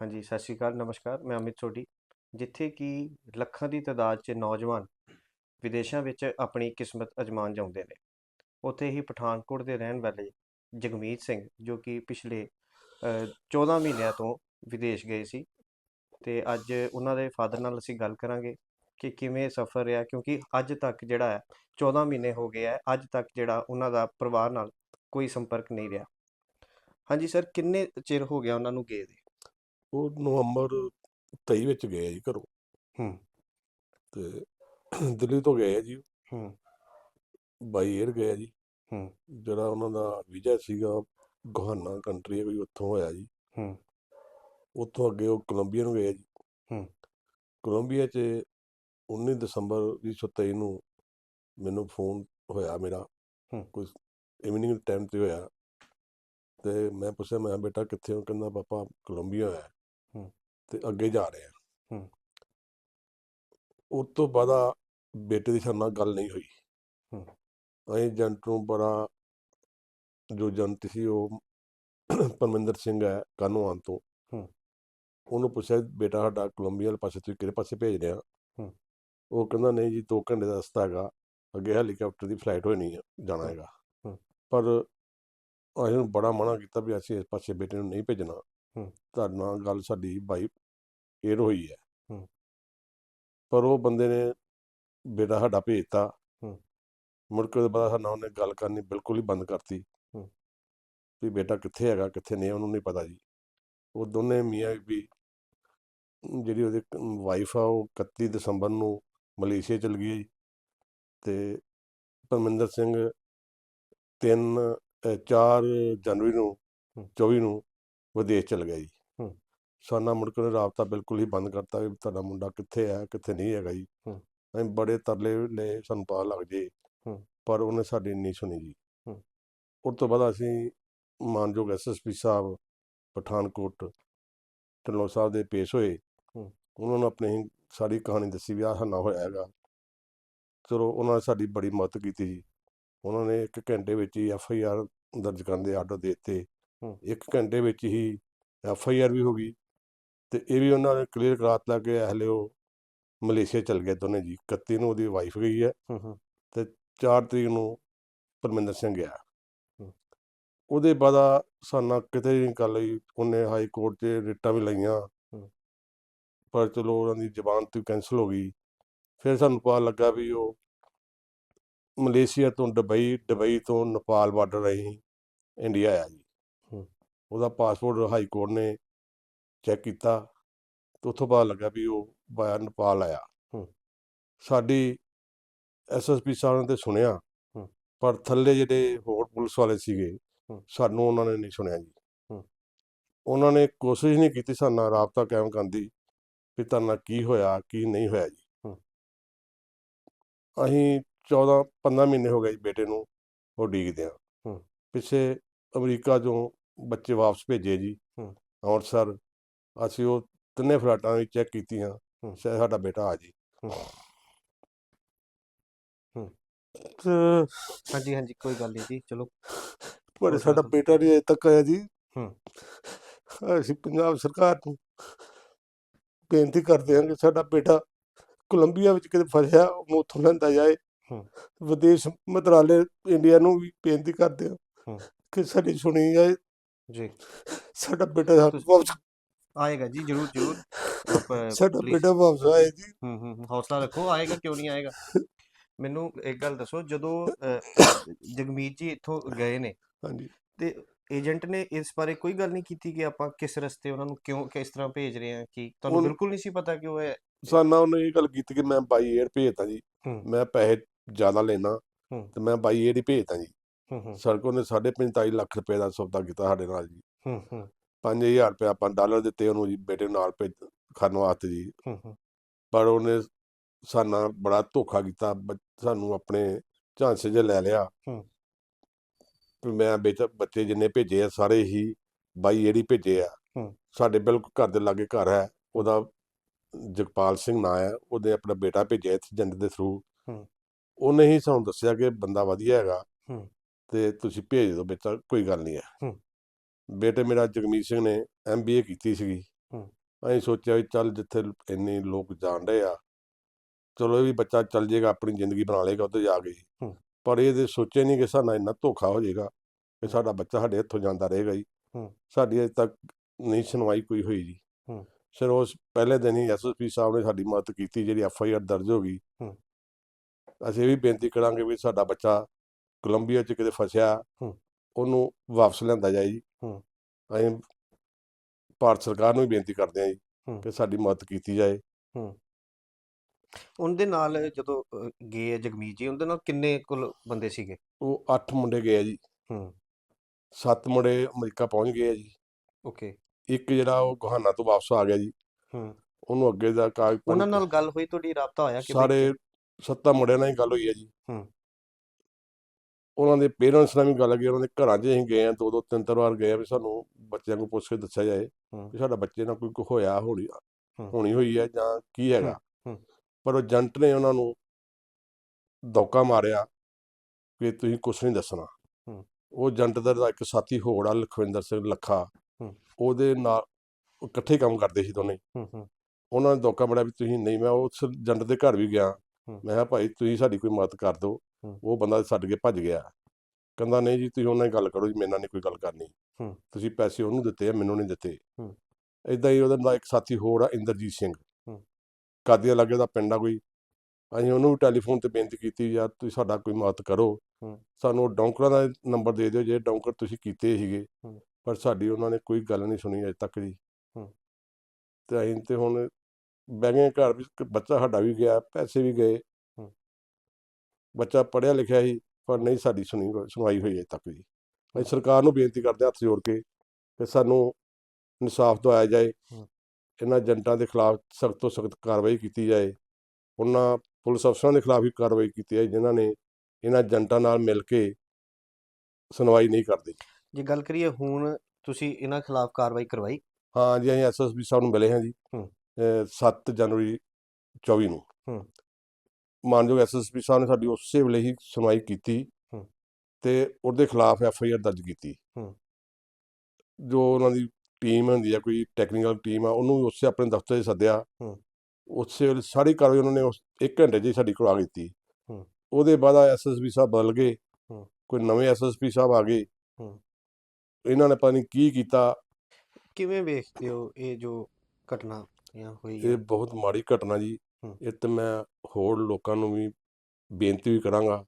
ਹਾਂਜੀ ਸਤਿ ਸ਼੍ਰੀ ਅਕਾਲ ਨਮਸਕਾਰ ਮੈਂ ਅਮਿਤ ਸੋਢੀ। ਜਿੱਥੇ ਕਿ ਲੱਖਾਂ ਦੀ ਤਾਦਾਦ 'ਚ ਨੌਜਵਾਨ ਵਿਦੇਸ਼ਾਂ ਵਿੱਚ ਆਪਣੀ ਕਿਸਮਤ ਅਜਮਾਨ ਜਾਂਦੇ ਨੇ। ਉੱਥੇ ਹੀ ਪਠਾਨਕੋਟ ਦੇ ਰਹਿਣ ਵਾਲੇ ਜਗਮੀਤ ਸਿੰਘ ਜੋ ਕਿ ਪਿਛਲੇ ਅ, 14 ਮਹੀਨਿਆਂ ਤੋਂ ਵਿਦੇਸ਼ ਗਏ ਸੀ ਤੇ ਅੱਜ ਉਹਨਾਂ ਦੇ ਫਾਦਰ ਨਾਲ ਅਸੀਂ ਗੱਲ ਕਰਾਂਗੇ ਕਿ ਕਿਵੇਂ ਸਫ਼ਰ ਰਿਹਾ ਕਿਉਂਕਿ ਅੱਜ ਤੱਕ ਜਿਹੜਾ ਹੈ 14 ਮਹੀਨੇ ਹੋ ਗਏ ਹੈ ਅੱਜ ਤੱਕ ਜਿਹੜਾ ਉਹਨਾਂ ਦਾ ਪਰਿਵਾਰ ਨਾਲ ਕੋਈ ਸੰਪਰਕ ਨਹੀਂ ਰਿਹਾ। ਹਾਂਜੀ ਸਰ ਕਿੰਨੇ ਚਿਰ ਹੋ ਗਿਆ ਉਹਨਾਂ ਨੂੰ ਗਏ ਦੇ? ਉਹ ਨਵੰਬਰ 23 ਵਿੱਚ ਗਏ ਆ ਜੀ ਘਰੋਂ। ਹੂੰ। ਤੇ ਦਿੱਲੀ ਤੋਂ ਗਏ ਆ ਜੀ। ਹੂੰ। ਬਾਈ 에ਅਰ ਗਏ ਆ ਜੀ। ਹੂੰ। ਜਿਹੜਾ ਉਹਨਾਂ ਦਾ ਵੀਜ਼ਾ ਸੀਗਾ ਗਹਾਨਾ ਕੰਟਰੀ ਹੈ ਕੋਈ ਉੱਥੋਂ ਹੋਇਆ ਜੀ। ਹੂੰ। ਉੱਥੋਂ ਅੱਗੇ ਉਹ ਕੋਲੰਬੀਆ ਨੂੰ ਗਏ ਜੀ। ਹੂੰ। ਕੋਲੰਬੀਆ 'ਚ 19 ਦਸੰਬਰ 2023 ਨੂੰ ਮੈਨੂੰ ਫੋਨ ਹੋਇਆ ਮੇਰਾ। ਹੂੰ। ਕੋਈ ਇਵਨਿੰਗ ਟਾਈਮ ਤੇ ਹੋਇਆ। ਤੇ ਮੈਂ ਪੁੱਛਿਆ ਮੈਂ ਬੇਟਾ ਕਿੱਥੇ ਹੋ? ਕਹਿੰਦਾ ਪਾਪਾ ਕੋਲੰਬੀਆ ਹੋਇਆ ਹੂੰ। ਤੇ ਅੱਗੇ ਜਾ ਰਹੇ ਆ ਹੂੰ। ਉਸ ਤੋਂ ਬਾਅਦ ਬੇਟੇ ਦੀ ਸਾਡੇ ਨਾਲ ਗੱਲ ਨਹੀਂ ਹੋਈ ਹੂੰ। ਅਸੀਂ ਏਜੰਟ ਨੂੰ ਬੜਾ ਜੋ ਏਜੰਟ ਸੀ ਉਹ ਪਰਮਿੰਦਰ ਸਿੰਘ ਹੈ ਕਾਨੂੰਨ ਤੋਂ ਹੂੰ। ਉਹਨੂੰ ਪੁੱਛਿਆ ਬੇਟਾ ਸਾਡਾ ਕੋਲੰਬੀਆ ਵਾਲੇ ਪਾਸੇ ਤੁਸੀਂ ਕਿਹੜੇ ਪਾਸੇ ਭੇਜ ਰਹੇ ਆ ਹੂੰ। ਉਹ ਕਹਿੰਦਾ ਨਹੀਂ ਜੀ 2 ਘੰਟੇ ਦਾ ਰਸਤਾ ਹੈਗਾ ਅੱਗੇ ਹੈਲੀਕਾਪਟਰ ਦੀ ਫਲਾਈਟ ਹੋਣੀ ਹੈ ਜਾਣਾ ਹੂੰ। ਹੈਗਾ ਹੂੰ। ਪਰ ਅਸੀਂ ਬੜਾ ਮਨਾ ਕੀਤਾ ਵੀ ਅਸੀਂ ਇਸ ਪਾਸੇ ਬੇਟੇ ਨੂੰ ਨਹੀਂ ਭੇਜਣਾ ਹੂੰ। ਤੁਹਾਡੇ ਨਾਲ ਗੱਲ ਸਾਡੀ ਬਾਈ ਏਅਰ ਹੋਈ ਹੈ। ਪਰ ਉਹ ਬੰਦੇ ਨੇ ਬੇਟਾ ਸਾਡਾ ਭੇਜਤਾ। ਮੁੜ ਕੇ ਉਹਦੇ ਬਾਅਦ ਸਾਡੇ ਨਾਲ ਉਹਨੇ ਗੱਲ ਕਰਨੀ ਬਿਲਕੁਲ ਹੀ ਬੰਦ ਕਰਤੀ। ਵੀ ਬੇਟਾ ਕਿੱਥੇ ਹੈਗਾ ਕਿੱਥੇ ਨਹੀਂ ਉਹਨੂੰ ਨਹੀਂ ਪਤਾ ਜੀ ਉਹ ਦੋਨੇ ਮੀਆਂ ਵੀ ਜਿਹੜੀ ਉਹਦੀ ਵਾਈਫ ਆ ਉਹ 31 ਦਸੰਬਰ ਨੂੰ ਮਲੇਸ਼ੀਆ ਚਲ ਗਈ ਤੇ ਪਰਮਿੰਦਰ ਸਿੰਘ 3 4 ਜਨਵਰੀ ਨੂੰ ਹੂੰ। 24 ਨੂੰ ਵਿਦੇਸ਼ ਚਲ ਗਿਆ ਜੀ। ਸਾਨਾ ਮੁੜ ਕੇ ਰਾਬਤਾ ਬਿਲਕੁਲ ਹੀ ਬੰਦ ਕਰਤਾ ਵੀ ਤੁਹਾਡਾ ਮੁੰਡਾ ਕਿੱਥੇ ਹੈ ਕਿੱਥੇ ਨਹੀਂ ਹੈਗਾ ਜੀ। ਅਸੀਂ ਬੜੇ ਤਰਲੇ ਲਏ ਸਾਨੂੰ ਪਤਾ ਲੱਗ ਜੇ। ਪਰ ਉਹਨੇ ਸਾਡੀ ਨਹੀਂ ਸੁਣੀ ਜੀ। ਉਸ ਤੋਂ ਬਾਅਦ ਅਸੀਂ ਮਾਨਯੋਗ ਐਸਐਸਪੀ ਸਾਹਿਬ ਪਠਾਨਕੋਟ ਢਿੱਲੋਂ ਸਾਹਿਬ ਦੇ ਪੇਸ਼ ਹੋਏ। ਉਹਨਾਂ ਨੂੰ ਆਪਣੀ ਸਾਰੀ ਕਹਾਣੀ ਦੱਸੀ ਵੀ ਆਹ ਨਾ ਹੋਇਆ ਹੈਗਾ ਚਲੋ ਉਹਨਾਂ ਨੇ ਸਾਡੀ ਬੜੀ ਮਦਦ ਕੀਤੀ ਜੀ ਉਹਨਾਂ ਨੇ ਇੱਕ ਘੰਟੇ ਵਿੱਚ ਹੀ ਐਫ ਆਈ ਆਰ ਦਰਜ ਕਰਨ ਦੇ ਆਰਡਰ ਦੇ ਦਿੱਤੇ। ਇੱਕ ਘੰਟੇ ਵਿੱਚ ਹੀ ਐਫ ਆਈ ਆਰ ਵੀ ਹੋ ਗਈ ਤੇ ਇਹ ਵੀ ਉਹਨਾਂ ਨੇ ਕਲੀਅਰ ਕਰਾ ਦਿੱਤਾ ਕਿ ਹਲੇ ਉਹ ਮਲੇਸ਼ੀਆ ਚਲ ਗਏ ਦੋਨੇ ਜੀ 31 ਨੂੰ ਉਹਦੀ ਵਾਈਫ ਗਈ ਹੈ ਹੂੰ 4 ਤਰੀਕ ਨੂੰ ਪਰਮਿੰਦਰ ਸਿੰਘ ਗਿਆ। ਉਹਦੇ ਬਾਅਦ ਸਾਨਾ ਕਿਤੇ ਨਹੀਂ ਗੱਲ ਹੋਈ ਉਹਨੇ ਹਾਈ ਕੋਰਟ 'ਚ ਰਿਟਾਂ ਵੀ ਲਈਆਂ। ਪਰ ਚਲੋ ਉਹਨਾਂ ਦੀ ਜ਼ਬਾਨ ਤੋਂ ਕੈਂਸਲ ਹੋ ਗਈ ਫਿਰ ਸਾਨੂੰ ਪਤਾ ਲੱਗਾ ਵੀ ਉਹ ਮਲੇਸ਼ੀਆ ਤੋਂ ਦੁਬਈ ਦੁਬਈ ਤੋਂ ਨੇਪਾਲ ਬਾਰਡਰ ਰਾਹੀਂ ਇੰਡੀਆ ਆਇਆ ਜੀ। ਉਹਦਾ ਪਾਸਪੋਰਟ ਹਾਈ ਕੋਰਟ ਨੇ ਚੈੱਕ ਕੀਤਾ ਤੇ ਉੱਥੋਂ ਪਤਾ ਲੱਗਾ ਵੀ ਉਹ ਬਾਇਆ ਨੇਪਾਲ ਆਇਆ ਹੂੰ। ਸਾਡੀ ਐਸਐਸਪੀ ਸਾਹਿਬ ਨੇ ਤੇ ਸੁਣਿਆ ਹੂੰ। ਪਰ ਥੱਲੇ ਜਿਹੜੇ ਹੋਰ ਪੁਲਿਸ ਵਾਲੇ ਸੀਗੇ। ਸਾਨੂੰ ਉਹਨਾਂ ਨੇ ਨਹੀਂ ਸੁਣਿਆ ਜੀ ਹੂੰ। ਉਹਨਾਂ ਨੇ ਕੋਸ਼ਿਸ਼ ਨਹੀਂ ਕੀਤੀ ਸਾਡੇ ਨਾਲ ਰਾਬਤਾ ਕਾਇਮ ਕਰਨ ਦੀ ਵੀ ਤੁਹਾਡੇ ਕੀ ਹੋਇਆ ਕੀ ਨਹੀਂ ਹੋਇਆ ਜੀ। ਅਸੀਂ 14 15 ਮਹੀਨੇ ਹੋ ਗਏ ਜੀ ਬੇਟੇ ਨੂੰ ਉਹ ਡੀਕਦੇ ਆ ਹੂੰ। ਪਿੱਛੇ ਅਮਰੀਕਾ ਤੋਂ ਬੱਚੇ ਵਾਪਸ ਭੇਜੇ ਜੀ ਹੂੰ। ਅੰਮ੍ਰਿਤਸਰ ਅਸੀਂ ਉਹ ਤਿੰਨੇ ਫਲਾਟਾਂ ਵੀ ਚੈੱਕ ਕੀਤੀਆਂ ਹੂੰ। ਸ਼ਾਇਦ ਸਾਡਾ ਬੇਟਾ ਆ ਜੀ। ਤੇ ਹਾਂਜੀ ਹਾਂਜੀ ਕੋਈ ਗੱਲ ਨਹੀਂ ਜੀ ਚਲੋ ਪਰ ਹੋਰ ਸਾਡਾ ਦੱਸੋ। ਬੇਟਾ ਨਹੀਂ ਅਜੇ ਤੱਕ ਆਇਆ ਜੀ ਹੂੰ। ਅਸੀਂ ਪੰਜਾਬ ਸਰਕਾਰ ਨੂੰ ਬੇਨਤੀ ਕਰਦੇ ਹਾਂ ਕਿ ਸਾਡਾ ਬੇਟਾ ਕੋਲੰਬੀਆ ਵਿੱਚ ਕਿਤੇ ਫਸਿਆ ਉਹਨੂੰ ਉੱਥੋਂ ਲੈਂਦਾ ਜਾਏ ਹੂੰ। ਵਿਦੇਸ਼ ਮੰਤਰਾਲੇ ਇੰਡੀਆ ਨੂੰ ਵੀ ਬੇਨਤੀ ਕਰਦੇ ਹਾਂ ਹੂੰ। ਕਿ ਸਾਡੀ ਸੁਣੀ ਜਾਏ ਜੀ ਸਾਡਾ ਬੇਟਾ ਵਾਪਸ ਆਏਗਾ ਜੀ ਜਰੂਰ ਜਰੂਰ ਆਪ ਸਾਡਾ please, ਬੇਟਾ ਵਾਪਸ ਆਏ ਜੀ ਹੂੰ ਹੂੰ ਹੂੰ, ਹੌਸਲਾ ਰੱਖੋ ਆਏਗਾ ਕਿਉਂ ਨਹੀਂ ਆਏਗਾ ਮੈਨੂੰ ਇੱਕ ਗੱਲ ਦੱਸੋ ਜਦੋਂ ਜਗਮੀਤ ਜੀ ਇੱਥੋਂ ਗਏ ਨੇ ਹਾਂਜੀ ਤੇ ਏਜੰਟ ਨੇ ਇਸ ਬਾਰੇ ਕੋਈ ਗੱਲ ਨਹੀਂ ਕੀਤੀ ਕਿ ਆਪਾਂ ਕਿਸ ਰਸਤੇ ਉਹਨਾਂ ਨੂੰ ਕਿਉਂ ਕਿਸ ਤਰ੍ਹਾਂ ਭੇਜ ਰਹੇ ਹਾਂ ਕਿ ਤੁਹਾਨੂੰ ਬਿਲਕੁਲ ਨਹੀਂ ਸੀ ਪਤਾ ਕਿ ਉਹ ਹੈ ਸਾਨਾ ਉਹਨੇ ਇਹ ਗੱਲ ਕੀਤੀ ਕਿ ਮੈਂ ਬਾਈ 에ਅਰ ਭੇਜਦਾ ਜੀ ਹੂੰ। ਮੈਂ ਪੈਸੇ ਜ਼ਿਆਦਾ ਲੈਣਾ ਹੂੰ। ਤੇ ਮੈਂ ਬਾਈ 에ਅਰ ਹੀ ਭੇਜਦਾ ਜੀ ਹੂੰ ਹੂੰ। ਸੜਕੋਂ ਨੇ 45 ਲੱਖ ਰੁਪਏ ਦਾ ਸੌਦਾ ਕੀਤਾ ਸਾਡੇ ਨਾਲ ਜੀ। ਹੂੰ ਹੂੰ। 5000 ਰੁਪਏ ਆਪਾਂ ਡਾਲਰ ਦਿੱਤੇ ਉਹਨੂੰ ਜੀ ਬੇਟੇ ਨਾਲ ਭੇਜ ਖਰਨ ਵਾਸਤੇ ਜੀ। ਹੂੰ ਹੂੰ। ਪਰ ਉਹਨੇ ਸਾਨਾ ਬੜਾ ਧੋਖਾ ਕੀਤਾ ਸਾਨੂੰ ਆਪਣੇ ਝਾਂਸੇ 'ਚ ਲੈ ਲਿਆ। ਮੈਂ ਬੇਟਾ ਬੱਚੇ ਜਿੰਨੇ ਭੇਜੇ ਆ ਸਾਰੇ ਹੀ ਬਾਈ ਜਿਹੜੀ ਭੇਜੇ ਆ। ਹੂੰ। ਸਾਡੇ ਬਿਲਕੁਲ ਘਰ ਦੇ ਲਾਗੇ ਘਰ ਹੈ ਉਹਦਾ ਜਗਪਾਲ ਸਿੰਘ ਨਾਂ ਹੈ ਉਹਦੇ ਆਪਣਾ ਬੇਟਾ ਭੇਜਿਆ ਇੱਥੇ ਏਜੰਟ ਦੇ ਥਰੂ ਹੂੰ। ਉਹਨੇ ਹੀ ਸਾਨੂੰ ਦੱਸਿਆ ਕਿ ਬੰਦਾ ਵਧੀਆ ਹੈਗਾ। ਹੂੰ। ਤੇ ਤੁਸੀਂ ਭੇਜ ਦਿਓ ਬੱਚਾ ਕੋਈ ਗੱਲ ਨਹੀਂ ਹੈ ਹੂੰ। ਬੇਟੇ ਮੇਰਾ ਜਗਮੀਤ ਸਿੰਘ ਨੇ ਐਮਬੀਏ ਕੀਤੀ ਸੀਗੀ ਹੂੰ। ਅਸੀਂ ਸੋਚਿਆ ਵੀ ਚੱਲ ਜਿੱਥੇ ਇੰਨੇ ਲੋਕ ਜਾਣ ਰਹੇ ਆ ਚਲੋ ਇਹ ਵੀ ਬੱਚਾ ਚੱਲ ਜਾਏਗਾ ਆਪਣੀ ਜ਼ਿੰਦਗੀ ਬਣਾ ਲਏਗਾ ਉੱਧਰ ਜਾ ਕੇ। ਪਰ ਇਹਦੇ ਸੋਚਿਆ ਨਹੀਂ ਕਿ ਸਾਡਾ ਇੰਨਾ ਧੋਖਾ ਹੋ ਜਾਏਗਾ ਕਿ। ਸਾਡਾ ਬੱਚਾ ਸਾਡੇ ਹੱਥੋਂ ਜਾਂਦਾ ਰਹੇਗਾ ਜੀ ਹੂੰ। ਸਾਡੀ ਅਜੇ ਤੱਕ ਨਹੀਂ ਸੁਣਵਾਈ ਕੋਈ ਹੋਈ ਜੀ। ਸਿਰ ਉਸ ਪਹਿਲੇ ਦਿਨ ਹੀ ਐਸਐਸਪੀ ਸਾਹਿਬ ਨੇ ਸਾਡੀ ਮਦਦ ਕੀਤੀ ਜਿਹੜੀ ਐਫ ਆਈ ਆਰ ਦਰਜ ਹੋ ਗਈ। ਅਸੀਂ ਵੀ ਬੇਨਤੀ ਕਰਾਂਗੇ ਵੀ ਸਾਡਾ ਬੱਚਾ ਕੋਲੰਬੀਆ 'ਚ ਕਿਤੇ ਫਸਿਆ। ਉਹਨੂੰ ਵਾਪਸ ਲਿਆਂਦਾ ਜਾਏ ਜੀ। ਹੂੰ। ਅਸੀਂ ਭਾਰਤ ਸਰਕਾਰ ਨੂੰ ਵੀ ਬੇਨਤੀ ਕਰਦੇ ਹਾਂ ਜੀ। ਕਿ ਸਾਡੀ ਮਦਦ ਕੀਤੀ ਜਾਏ। ਉਹਦੇ ਨਾਲ ਜਦੋਂ ਗਏ ਜਗਮੀਤ ਜੀ ਉਹਦੇ ਨਾਲ ਕਿੰਨੇ ਕੁਲ ਬੰਦੇ ਸੀਗੇ? ਉਹ 8 ਮੁੰਡੇ ਗਏ ਜੀ। ਹੂੰ। 7 ਮੁੰਡੇ ਅਮਰੀਕਾ ਪਹੁੰਚ ਗਏ ਜੀ। ਓਕੇ। ਇੱਕ ਜਿਹੜਾ ਉਹ ਗੁਹਾਨਾ ਤੋਂ ਵਾਪਸ ਆ ਗਿਆ ਜੀ। ਹੂੰ। ਉਹਨੂੰ ਅੱਗੇ ਦਾ ਕਾਗਜ਼ ਉਹਨਾਂ ਨਾਲ ਗੱਲ ਹੋਈ ਤੁਹਾਡੀ ਰਾਬਤਾ ਹੋਇਆ ਕਿ ਸਾਰੇ ਸੱਤਾਂ ਮੁੰਡਿਆਂ ਨਾਲ ਹੀ ਗੱਲ ਹੋਈ ਹੈ ਜੀ। ਹੂੰ। ਉਹਨਾਂ ਦੇ ਪੇਰੈਂਟਸ ਨਾਲ ਵੀ ਗੱਲ ਗਈ ਉਹਨਾਂ ਦੇ ਘਰਾਂ 'ਚ ਅਸੀਂ ਗਏ ਆ ਦੋ ਦੋ ਤਿੰਨ ਤਿੰਨ ਵਾਰ ਗਏ ਆ ਵੀ ਸਾਨੂੰ ਬੱਚਿਆਂ ਨੂੰ ਪੁੱਛ ਕੇ ਦੱਸਿਆ ਜਾਏ। ਵੀ ਸਾਡਾ ਬੱਚੇ ਨਾਲ ਕੋਈ ਕੁ ਹੋਇਆ ਹੋਣੀ। ਹੋਣੀ ਹੋਈ ਹੈ ਜਾਂ ਕੀ ਹੈਗਾ। ਪਰ ਉਹ ਏਜੰਟ ਨੇ ਉਹਨਾਂ ਨੂੰ ਦੌਕਾ ਮਾਰਿਆ ਕਿ ਤੁਸੀਂ ਕੁਝ ਨਹੀਂ ਦੱਸਣਾ। ਉਹ ਏਜੰਟ ਦਾ ਇੱਕ ਸਾਥੀ ਹੋਰ ਆ ਲਖਵਿੰਦਰ ਸਿੰਘ ਲੱਖਾ। ਉਹਦੇ ਨਾਲ ਇਕੱਠੇ ਕੰਮ ਕਰਦੇ ਸੀ ਦੋਨੇ ਉਹਨਾਂ ਨੇ ਦੌਕਾ ਮਾਰਿਆ ਵੀ ਤੁਸੀਂ ਨਹੀਂ ਮੈਂ ਉਸ ਏਜੰਟ ਦੇ ਘਰ ਵੀ ਗਿਆ। ਮੈਂ ਕਿਹਾ ਭਾਈ ਤੁਸੀਂ ਸਾਡੀ ਕੋਈ ਮਦਦ ਕਰ ਦਿਓ। ਉਹ ਬੰਦਾ ਛੱਡ ਕੇ ਭੱਜ ਗਿਆ ਕਹਿੰਦਾ ਨਹੀਂ ਜੀ ਤੁਸੀਂ ਉਹਨਾਂ ਨਾਲ ਗੱਲ ਕਰੋ ਜੀ ਮੇਰੇ ਨਾਲ ਨਹੀਂ ਕੋਈ ਗੱਲ ਕਰਨੀ। ਤੁਸੀਂ ਪੈਸੇ ਉਹਨੂੰ ਦਿੱਤੇ ਆ ਮੈਨੂੰ ਨਹੀਂ ਦਿੱਤੇ। ਇਦਾਂ ਹੀ ਉਹਦਾ ਇੱਕ ਸਾਥੀ ਹੋਰ ਆ ਇੰਦਰਜੀਤ ਸਿੰਘ। ਕਾਦੀਆ ਲੱਗੇ ਦਾ ਪਿੰਡ ਆ ਕੋਈ ਅਸੀਂ ਉਹਨੂੰ ਵੀ ਟੈਲੀਫੋਨ ਤੇ ਬੇਨਤੀ ਕੀਤੀ ਯਾਰ ਤੁਸੀਂ ਸਾਡਾ ਕੋਈ ਮਦਦ ਕਰੋ। ਸਾਨੂੰ ਡੌਂਕਰਾਂ ਦਾ ਨੰਬਰ ਦੇ ਦਿਓ ਜੇ ਡੌਂਕਰ ਤੁਸੀਂ ਕੀਤੇ ਸੀਗੇ। ਪਰ ਸਾਡੀ ਉਹਨਾਂ ਨੇ ਕੋਈ ਗੱਲ ਨਹੀਂ ਸੁਣੀ ਅਜੇ ਤੱਕ ਜੀ। ਤੇ ਅਸੀਂ ਤੇ ਹੁਣ ਬਹਿ ਗਏ ਘਰ ਵੀ ਬੱਚਾ ਸਾਡਾ ਵੀ ਗਿਆ ਪੈਸੇ ਵੀ ਗਏ। ਬੱਚਾ ਪੜ੍ਹਿਆ ਲਿਖਿਆ ਸੀ ਪਰ ਨਹੀਂ ਸਾਡੀ ਸੁਣੀ ਸੁਣਵਾਈ ਹੋਈ ਅਜੇ ਤੱਕ ਜੀ ਅਸੀਂ ਸਰਕਾਰ ਨੂੰ ਬੇਨਤੀ ਕਰਦੇ ਹਾਂ ਹੱਥ ਜੋੜ ਕੇ ਕਿ ਸਾਨੂੰ ਇਨਸਾਫ ਦਵਾਇਆ ਜਾਏ ਹੂੰ। ਇਹਨਾਂ ਏਜੰਟਾਂ ਦੇ ਖਿਲਾਫ ਸਖਤ ਤੋਂ ਸਖਤ ਕਾਰਵਾਈ ਕੀਤੀ ਜਾਏ ਉਹਨਾਂ ਪੁਲਿਸ ਅਫਸਰਾਂ ਦੇ ਖਿਲਾਫ ਵੀ ਕਾਰਵਾਈ ਕੀਤੀ ਜਾਏ ਜਿਨ੍ਹਾਂ ਨੇ ਇਹਨਾਂ ਏਜੰਟਾਂ ਨਾਲ ਮਿਲ ਕੇ ਸੁਣਵਾਈ ਨਹੀਂ ਕਰਦੇ ਜੇ ਗੱਲ ਕਰੀਏ ਹੁਣ ਤੁਸੀਂ ਇਹਨਾਂ ਖਿਲਾਫ ਕਾਰਵਾਈ ਕਰਵਾਈ ਹਾਂ ਜੀ ਅਸੀਂ ਐਸਐਸਪੀ ਸਾਹਿਬ ਨੂੰ ਮਿਲੇ ਹਾਂ ਜੀ ਹੂੰ। 7 ਜਨਵਰੀ 24 ਨੂੰ ਹੂੰ। ਮਾਨਯੋਗ ਐਸਐਸਪੀ ਸਾਹਿਬ ਨੇ ਸਾਡੀ ਉਸੇ ਵੇਲੇ ਹੀ ਸੁਣਵਾਈ ਕੀਤੀ। ਤੇ ਉਹਦੇ ਖਿਲਾਫ ਐਫ ਆਈ ਆਰ ਦਰਜ ਕੀਤੀ। ਜੋ ਉਹਨਾਂ ਦੀ ਟੀਮ ਹੁੰਦੀ ਆ ਕੋਈ ਟੈਕਨੀਕਲ ਟੀਮ ਆ ਉਹਨੂੰ ਵੀ ਉਸੇ ਆਪਣੇ ਦਫ਼ਤਰ 'ਚ ਸੱਦਿਆ। ਉਸੇ ਵੇਲੇ ਸਾਰੀ ਕਾਰਵਾਈ ਉਹਨਾਂ ਨੇ ਉਸ 1 ਘੰਟੇ 'ਚ ਹੀ ਸਾਡੀ ਕਰਵਾ ਦਿੱਤੀ। ਉਹਦੇ ਬਾਅਦ ਐਸਐਸਪੀ ਸਾਹਿਬ ਬਦਲ ਗਏ। ਕੋਈ ਨਵੇਂ ਐਸਐਸਪੀ ਸਾਹਿਬ ਆ ਗਏ। ਇਹਨਾਂ ਨੇ ਪਤਾ ਨਹੀਂ ਕੀ ਕੀਤਾ ਕਿਵੇਂ ਵੇਖਦੇ ਹੋ ਇਹ ਜੋ ਘਟਨਾ ਹੋਈ ਇਹ ਬਹੁਤ ਮਾੜੀ ਘਟਨਾ ਜੀ। ਇਹ ਤੇ ਮੈਂ ਹੋਰ ਲੋਕਾਂ ਨੂੰ ਵੀ ਬੇਨਤੀ ਵੀ ਕਰਾਂਗਾ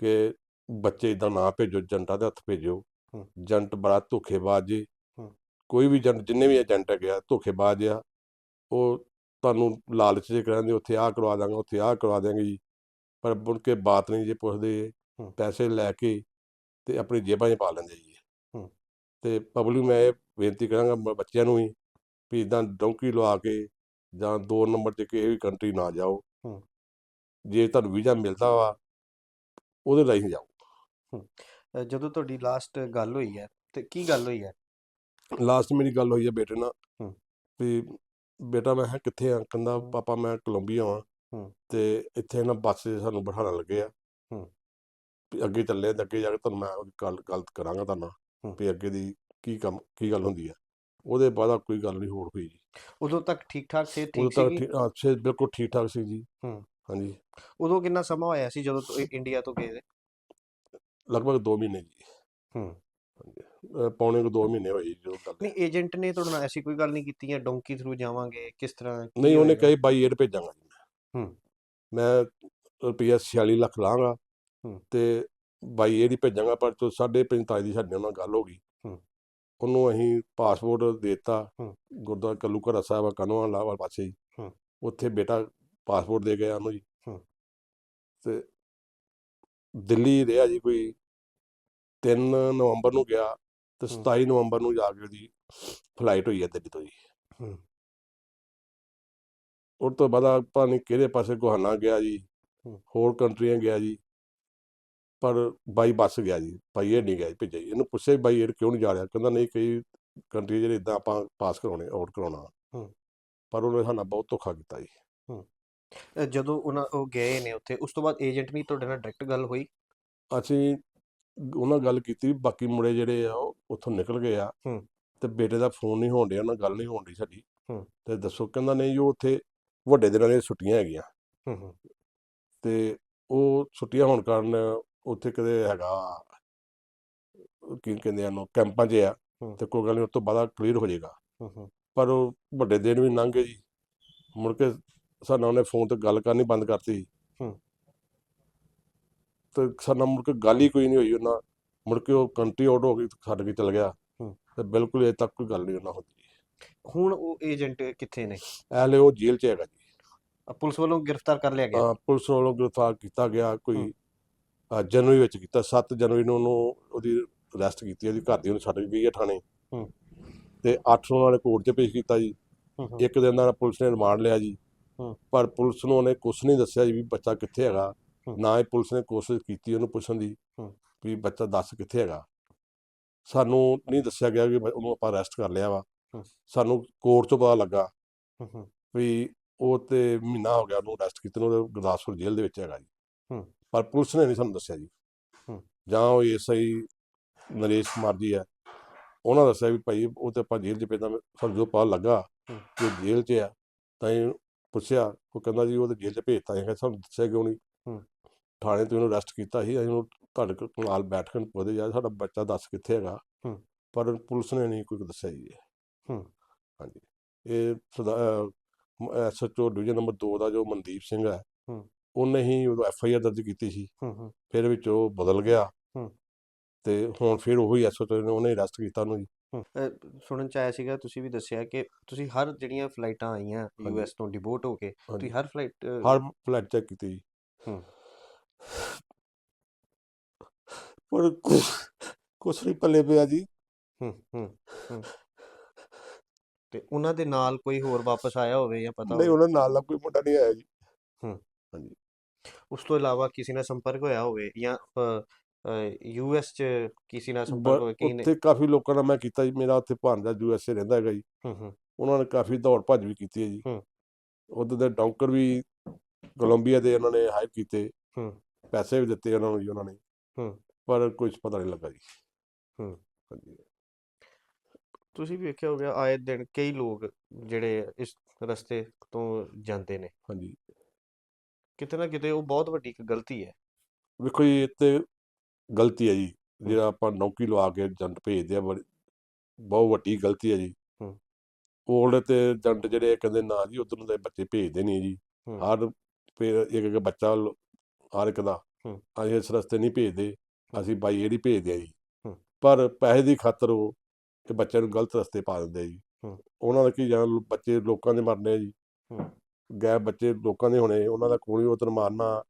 ਕਿ ਬੱਚੇ ਇਦਾਂ ਨਾ ਭੇਜੋ ਏਜੰਟਾਂ ਦੇ ਹੱਥ ਭੇਜੋ ਹੂੰ। ਏਜੰਟ ਬੜਾ ਧੋਖੇਬਾਜ਼ ਜੀ ਹੂੰ। ਕੋਈ ਵੀ ਏਜੰਟ ਜਿੰਨੇ ਵੀ ਏਜੰਟ ਹੈਗੇ ਆ ਧੋਖੇਬਾਜ਼ ਆ ਉਹ ਤੁਹਾਨੂੰ ਲਾਲਚ ਜੇ ਕਰਾਂਦੇ ਉੱਥੇ ਆਹ ਕਰਵਾ ਦਾਂਗਾ ਉੱਥੇ ਆਹ ਕਰਵਾ ਦਿਆਂਗੇ ਜੀ ਪਰ ਮੁੜ ਕੇ ਬਾਤ ਨਹੀਂ ਜੇ ਪੁੱਛਦੇ ਹੂੰ। ਪੈਸੇ ਲੈ ਕੇ ਤੇ ਆਪਣੀ ਜੇਬਾਂ 'ਚ ਪਾ ਲੈਂਦੇ ਜੀ ਹੂੰ। ਤੇ ਪਬਲਿਕ ਮੈਂ ਇਹ ਬੇਨਤੀ ਕਰਾਂਗਾ ਬੱਚਿਆਂ ਨੂੰ ਵੀ ਵੀ ਇਦਾਂ ਡੌਂਕੀ ਲਵਾ ਕੇ ਜਾਂ ਦੋ ਨੰਬਰ ਕਿਸੇ ਵੀ ਕੰਟਰੀ ਨਾ ਜਾਓ। ਜੇ ਤੁਹਾਨੂੰ ਵੀਜ਼ਾ ਮਿਲਦਾ ਵਾ ਉਹਦੇ ਰਾਹੀਂ ਜਾਓ ਜਦੋਂ ਤੁਹਾਡੀ ਲਾਸਟ ਗੱਲ ਹੋਈ ਹੈ ਤੇ ਕੀ ਗੱਲ ਹੋਈ ਹੈ ਲਾਸਟ ਮੇਰੀ ਗੱਲ ਹੋਈ ਹੈ ਬੇਟੇ ਨਾਲ। ਵੀ ਬੇਟਾ ਮੈਂ ਕਿੱਥੇ ਆ ਕਹਿੰਦਾ। ਪਾਪਾ ਮੈਂ ਕੋਲੰਬੀਆ ਆ ਹੂੰ। ਤੇ ਇੱਥੇ ਨਾ ਬੱਸ ਸਾਨੂੰ ਬਿਠਾਉਣ ਲੱਗੇ ਆ ਅੱਗੇ ਚੱਲੇ ਤੇ ਅੱਗੇ ਜਾ ਕੇ ਤੁਹਾਨੂੰ ਮੈਂ ਗੱਲ ਗੱਲ ਕਰਾਂਗਾ ਤੁਹਾਨੂੰ। ਵੀ ਅੱਗੇ ਦੀ ਕੀ ਕੰਮ ਕੀ ਗੱਲ ਹੁੰਦੀ ਆ ਉਹਦੇ ਬਾਅਦ ਕੋਈ ਗੱਲ ਨਹੀਂ ਹੋਰ ਹੋਈ ਜੀ ਉਦੋਂ ਤੱਕ ਠੀਕ ਠਾਕ ਸੀ ਉਦੋਂ ਠੀਕ ਤੱਕ ਸੀ ਠੀਕ ਹਾਂ ਬਿਲਕੁਲ ਠੀਕ ਠਾਕ ਸੀ ਜੀ ਹੂੰ। ਹਾਂਜੀ ਉਦੋਂ ਕਿੰਨਾ ਸਮਾਂ ਹੋਇਆ ਸੀ ਜਦੋਂ ਤੁਸੀਂ ਇੰਡੀਆ ਤੋਂ ਗਏ? ਲਗਭਗ 2 ਮਹੀਨੇ ਜੀ ਹੂੰ ਅਹ ਪੌਣੇ ਕੁ 2 ਮਹੀਨੇ ਹੋਏ ਜੀ ਜਦੋਂ ਗੱਲ ਨਹੀਂ ਏਜੰਟ ਨੇ ਤੁਹਾਡੇ ਨਾਲ ਐਸੀ ਕੋਈ ਗੱਲ ਨਹੀਂ ਕੀਤੀ ਹੈ ਡੋਂਕੀ ਥਰੂ ਜਾਵਾਂਗੇ ਕਿਸ ਤਰ੍ਹਾਂ ਕੀ ਨਹੀਂ ਉਹਨੇ ਹੋਏਗਾ? ਕਹੀ ਬਾਈ ਏਅਰ ਭੇਜਾਂਗਾ ਜੀ ਮੈਂ ਹੂੰ। ਮੈਂ ਰੁਪਈਆ 46 ਲੱਖ ਲਾਂਗਾ ਹੂੰ। ਤੇ ਬਾਈ ਏਅਰ ਹੀ ਭੇਜਾਂਗਾ ਪਰ ਤੋਂ 45 ਦੀ ਸਾਡੇ ਨਾਲ ਗੱਲ ਹੋ ਗਈ ਹੂੰ। ਉਹਨੂੰ ਅਸੀਂ ਪਾਸਪੋਰਟ ਦੇਤਾ ਹੂੰ। ਗੁਰਦੁਆਰਾ ਕੱਲੂ ਘਰਾ ਸਾਹਿਬ ਕਨਵਾ ਲਾਵਾ ਪਾਸੇ ਹੂੰ। ਉੱਥੇ ਬੇਟਾ ਪਾਸਪੋਰਟ ਦੇ ਗਿਆ ਉਹਨੂੰ ਜੀ ਹੂੰ। ਤੇ ਦਿੱਲੀ ਰਿਹਾ ਜੀ ਕੋਈ 3 ਨਵੰਬਰ ਨੂੰ ਗਿਆ ਤੇ ਹੂੰ। 27 ਨਵੰਬਰ ਨੂੰ ਜਾ ਕੇ ਉਹਦੀ ਫਲਾਈਟ ਹੋਈ ਹੈ ਦਿੱਲੀ ਤੋਂ ਜੀ ਹੂੰ। ਉਸ ਤੋਂ ਬਾਅਦ ਆਪਾਂ ਨਹੀਂ ਕਿਹੜੇ ਪਾਸੇ ਗੁਹਾਨਾ ਗਿਆ ਜੀ ਹੂੰ। ਹੋਰ ਕੰਟਰੀਆਂ ਗਿਆ ਜੀ ਪਰ ਬਾਈ ਬੱਸ ਗਿਆ ਜੀ ਬਾਈ ਇਹ ਨਹੀਂ ਗਿਆ ਭੇਜਿਆ ਜੀ। ਇਹਨੂੰ ਪੁੱਛਿਆ ਵੀ ਬਾਈ ਇਹ ਕਿਉਂ ਨਹੀਂ ਜਾ ਰਿਹਾ? ਕਹਿੰਦਾ ਨਹੀਂ ਕਈ ਕੰਟਰੀ ਜਿਹੜੇ ਇਦਾਂ ਆਪਾਂ ਪਾਸ ਕਰਾਉਣੇ ਆਊਟ ਕਰਾਉਣਾ। ਹੂੰ। ਪਰ ਉਹਨੇ ਸਾਨੂੰ ਬਹੁਤ ਧੋਖਾ ਕੀਤਾ ਜੀ। ਅ, ਜਦੋਂ ਉਹਨਾਂ ਉਹ ਗਏ ਨੇ ਉੱਥੇ ਉਸ ਤੋਂ ਬਾਅਦ ਏਜੰਟ ਨਹੀਂ ਤੁਹਾਡੇ ਨਾਲ ਡਾਇਰੈਕਟ ਗੱਲ ਹੋਈ? ਅਸੀਂ ਉਹਨਾਂ ਗੱਲ ਕੀਤੀ ਵੀ ਬਾਕੀ ਮੁੰਡੇ ਜਿਹੜੇ ਆ ਉਹ ਉੱਥੋਂ ਨਿਕਲ ਗਏ ਆ। ਹੂੰ। ਤੇ ਬੇਟੇ ਦਾ ਫੋਨ ਨਹੀਂ ਹੋਣ ਡਿਆ ਉਹਨਾਂ ਨਾਲ ਗੱਲ ਨਹੀਂ ਹੋਣ ਡਈ ਸਾਡੀ। ਹੂੰ। ਤੇ ਦੱਸੋ ਕਹਿੰਦਾ ਨਹੀਂ ਜੀ ਉੱਥੇ ਵੱਡੇ ਦਿਨਾਂ ਦੀਆਂ ਛੁੱਟੀਆਂ ਹੈਗੀਆਂ। ਹੂੰ ਹੂੰ। ਤੇ ਉਹ ਛੁੱਟੀਆਂ ਹੋਣ ਕਾਰਨ ਉੱਥੇ ਕਦੇ ਹੈਗਾ ਕੀ ਕਹਿੰਦੇ ਆ ਨੂੰ ਕੈਂਪਾਂ 'ਚ ਆ। ਤੇ ਕੋਈ ਗੱਲ ਨਹੀਂ ਉਸ ਤੋਂ ਬਾਅਦ ਕਲੀਅਰ ਹੋ ਜਾਏਗਾ। ਪਰ ਉਹ ਵੱਡੇ ਦਿਨ ਵੀ ਲੰਘ ਗਏ ਜੀ। ਮੁੜ ਕੇ ਸਾਨੂੰ ਉਹਨੇ ਫੋਨ ਤੇ ਗੱਲ ਕਰਨੀ ਬੰਦ ਕਰਤੀ। ਤੇ ਸਾਡਾ ਮੁੜ ਕੇ ਗੱਲ ਹੀ ਕੋਈ ਨਹੀਂ ਹੋਈ ਉਹਨਾਂ ਮੁੜ ਕੇ ਉਹ ਕੰਟਰੀ ਆਊਟ ਹੋ ਗਈ ਛੱਡ ਕੇ ਚਲ ਗਿਆ। ਤੇ ਬਿਲਕੁਲ ਅਜੇ ਤੱਕ ਕੋਈ ਗੱਲ ਨਹੀਂ ਉਹਨਾਂ ਹੁੰਦੀ। ਹੁਣ ਉਹ ਏਜੰਟ ਕਿੱਥੇ ਨੇ? ਐਲੇ ਉਹ ਜੇਲ੍ਹ 'ਚ ਹੈਗਾ ਜੀ। ਪੁਲਿਸ ਵੱਲੋਂ ਗ੍ਰਿਫਤਾਰ ਕਰ ਲਿਆ ਗਿਆ? ਪੁਲਿਸ ਵੱਲੋਂ ਗ੍ਰਿਫਤਾਰ ਕੀਤਾ ਗਿਆ ਕੋਈ ਜਨਵਰੀ ਵਿੱਚ ਕੀਤਾ 7 ਜਨਵਰੀ ਨੂੰ ਉਹਨੂੰ ਉਹਦੀ ਅਰੈਸਟ ਕੀਤੀ ਉਹਦੀ ਘਰ ਦੀ ਉਹਨੂੰ ਛੱਡ ਗਈ ਹੈ ਥਾਣੇ। ਤੇ 8 ਨੂੰ ਉਹਨਾਂ ਨੇ ਕੋਰਟ 'ਚ ਪੇਸ਼ ਕੀਤਾ ਜੀ ਇੱਕ ਦਿਨ ਦਾ ਪੁਲਿਸ ਨੇ ਰਿਮਾਂਡ ਲਿਆ ਜੀ। ਪਰ ਪੁਲਿਸ ਨੂੰ ਉਹਨੇ ਕੁਝ ਨਹੀਂ ਦੱਸਿਆ ਜੀ ਵੀ ਬੱਚਾ ਕਿੱਥੇ ਹੈਗਾ। ਨਾ ਹੀ ਪੁਲਿਸ ਨੇ ਕੋਸ਼ਿਸ਼ ਕੀਤੀ ਉਹਨੂੰ ਪੁੱਛਣ ਦੀ। ਵੀ ਬੱਚਾ ਦੱਸ ਕਿੱਥੇ ਹੈਗਾ ਸਾਨੂੰ ਨਹੀਂ ਦੱਸਿਆ ਗਿਆ ਕਿ ਉਹਨੂੰ ਆਪਾਂ ਅਰੈਸਟ ਕਰ ਲਿਆ ਵਾ। ਸਾਨੂੰ ਕੋਰਟ ਤੋਂ ਪਤਾ ਲੱਗਾ ਵੀ ਉਹ ਤੇ ਮਹੀਨਾ ਹੋ ਗਿਆ ਉਹਨੂੰ ਅਰੈਸਟ ਕੀਤੇ ਨੂੰ ਗੁਰਦਾਸਪੁਰ ਜੇਲ੍ਹ ਦੇ ਵਿੱਚ ਹੈਗਾ ਜੀ। ਪਰ ਪੁਲਿਸ ਨੇ ਨਹੀਂ ਸਾਨੂੰ ਦੱਸਿਆ ਜੀ। ਜਾਂ ਉਹ ਐਸਆਈ ਨਰੇਸ਼ ਕੁਮਾਰ ਜੀ ਹੈ ਉਹਨਾਂ ਦੱਸਿਆ ਵੀ ਭਾਈ ਉਹ ਤੇ ਆਪਾਂ ਜੇਲ੍ਹ 'ਚ ਪੈਂਦਾ ਸਾਨੂੰ ਜਦੋਂ ਪਤਾ ਲੱਗਾ। ਕਿ ਜੇਲ੍ਹ 'ਚ ਆ ਤਾਂ ਇਹ ਪੁੱਛਿਆ ਉਹ ਕਹਿੰਦਾ ਜੀ ਉਹ ਤੇ ਜੇਲ੍ਹ 'ਚ ਭੇਜਤਾ ਹੈ ਸਾਨੂੰ ਦੱਸਿਆ ਕਿਉਂ ਨਹੀਂ। ਥਾਣੇ ਤੋਂ ਇਹਨੂੰ ਅਰੈਸਟ ਕੀਤਾ ਸੀ ਅਸੀਂ ਉਹਨੂੰ ਤੁਹਾਡੇ ਕੋਲ ਨਾਲ ਬੈਠ ਕੇ ਉਹਦੇ ਜਾ ਸਾਡਾ ਬੱਚਾ ਦੱਸ ਕਿੱਥੇ ਹੈਗਾ। ਪਰ ਪੁਲਿਸ ਨੇ ਨਹੀਂ ਕੋਈ ਦੱਸਿਆ ਜੀ। ਹੂੰ। ਹਾਂਜੀ ਇਹ ਐਸਐਚਓ ਡਿਵੀਜ਼ਨ ਨੰਬਰ 2 ਦਾ ਜੋ ਮਨਦੀਪ ਸਿੰਘ ਹੂੰ। ਉਹਨੇ ਹੀ ਉਦੋਂ ਐਫ ਆਈ ਆਰ ਦਰਜ ਕੀਤੀ ਸੀ। ਹੂੰ ਹੂੰ। ਫਿਰ ਵਿੱਚ ਉਹ ਬਦਲ ਗਿਆ। ਹੂੰ। ਤੇ ਹੁਣ ਫਿਰ ਉਹੀ ਐਸਐਚਓ ਨੇ ਉਹਨੇ ਅਰੈਸਟ ਕੀਤਾ ਉਹਨੂੰ ਜੀ। ਸੁਣਨ ਚ ਆਇਆ ਸੀਗਾ ਤੁਸੀਂ ਵੀ ਦੱਸਿਆ ਕਿ ਤੁਸੀਂ ਹਰ ਜਿਹੜੀਆਂ ਫਲਾਈਟਾਂ ਆਈਆਂ ਯੂਐਸ ਤੋਂ ਡਿਬੋਟ ਹੋ ਕੇ ਤੁਸੀਂ ਹਾਂਜੀ। ਹਰ ਫਲਾਈਟ ਹਰ ਫਲੈਟ ਚੈੱਕ ਕੀਤੀ ਜੀ। ਹੂੰ। ਪਰ ਕੁਛ- ਕੁਛ ਨਹੀਂ ਪੱਲੇ ਪਿਆ ਜੀ। ਹੂੰ ਹੂੰ ਹੂੰ। ਤੇ ਉਹਨਾਂ ਦੇ ਨਾਲ ਕੋਈ ਹੋਰ ਵਾਪਸ ਆਇਆ ਹੋਵੇ ਜਾਂ ਪਤਾ ਨਹੀਂ ਹੋਵੇ? ਉਹਨਾਂ ਨਾਲ ਦਾ ਕੋਈ ਮੁੰਡਾ ਨਹੀਂ ਆਇਆ ਜੀ। ਉਸ ਤੋਂ ਇਲਾਵਾ ਕਿਸੇ ਨਾਲ ਸੰਪਰਕ ਹੋਇਆ ਹੋਵੇ ਜਾਂ ਯੂਐਸ ਚ ਕਿਸੇ ਨਾਲ ਸੰਪਰਕ ਹੋਵੇ ਕੀ ਉੱਥੇ ਕਾਫੀ ਲੋਕਾਂ ਨਾਲ ਮੈਂ ਕੀਤਾ ਜੀ ਮੇਰਾ ਉੱਥੇ ਭਾਂਜਾ ਯੂਐਸਏ ਰਹਿੰਦਾ ਹੈਗਾ ਜੀ। ਹੂੰ ਹੂੰ। ਉਹਨਾਂ ਨੇ ਕਾਫੀ ਦੌੜ ਭੱਜ ਵੀ ਕੀਤੀ ਹੈ ਜੀ। ਹੂੰ। ਉਧਰ ਦੇ ਡੌਂਕਰ ਵੀ ਕੋਲੰਬੀਆ ਦੇ ਉਹਨਾਂ ਨੇ ਹਾਇਰ ਕੀਤੇ। ਹੂੰ। ਪੈਸੇ ਵੀ ਦਿੱਤੇ ਉਹਨਾਂ ਨੂੰ ਜੀ ਉਹਨਾਂ ਨੇ। ਹੂੰ। ਪਰ ਕੁਝ ਪਤਾ ਨਹੀਂ ਲੱਗਾ ਜੀ। ਹੂੰ। ਤੁਸੀਂ ਵੀ ਵੇਖਿਆ ਹੋਵੇਗਾ ਆਏ ਦਿਨ ਕਈ ਲੋਕ ਜਿਹੜੇ ਇਸ ਰਸਤੇ ਤੋਂ ਜਾਂਦੇ ਨੇ। ਹਾਂਜੀ। ਕਿਤੇ ਨਾ ਕਿਤੇ ਉਹ ਬਹੁਤ ਵੱਡੀ ਇੱਕ ਗਲਤੀ ਹੈ ਵੇਖੋ ਜੀ ਇਹ ਤੇ ਗਲਤੀ ਹੈ ਜੀ ਜਿਹੜਾ ਆਪਾਂ ਨੌਕਰੀ ਲਵਾ ਕੇ ਏਜੰਟ ਭੇਜਦੇ ਆ ਬੜੀ ਬਹੁਤ ਵੱਡੀ ਗਲਤੀ ਹੈ ਜੀ ਹੂੰ। ਉਹਦੇ ਤੇ ਏਜੰਟ ਜਿਹੜੇ ਕਹਿੰਦੇ ਨਾ ਜੀ ਉਧਰ ਦੇ ਬੱਚੇ ਭੇਜਦੇ ਨਹੀਂ ਜੀ ਹੂੰ। ਹਰ ਫਿਰ ਇੱਕ ਇੱਕ ਬੱਚਾ ਲ- ਹਰ ਇੱਕ ਦਾ ਹੂੰ। ਅਸੀਂ ਇਸ ਰਸਤੇ ਨਹੀਂ ਭੇਜਦੇ ਅਸੀਂ ਬਾਈ ਇਹਦੀ ਭੇਜਦੇ ਆ ਜੀ ਹੂੰ। ਪਰ ਪੈਸੇ ਦੀ ਖਾਤਰ ਉਹ ਇਹ ਬੱਚਿਆਂ ਨੂੰ ਗਲਤ ਰਸਤੇ ਪਾ ਦਿੰਦੇ ਆ ਜੀ ਹੂੰ। ਉਹਨਾਂ ਦਾ ਕੀ ਜਾਂ ਬੱਚੇ ਲੋਕਾਂ ਦੇ ਮਰਨੇ ਆ ਜੀ ਹੂੰ। ਗਏ ਬੱਚੇ ਲੋਕਾਂ ਦੇ ਹੋਣੇ ਉਹਨਾਂ ਦਾ ਕੋਈ ਉਧਰ ਮਾਰਨਾ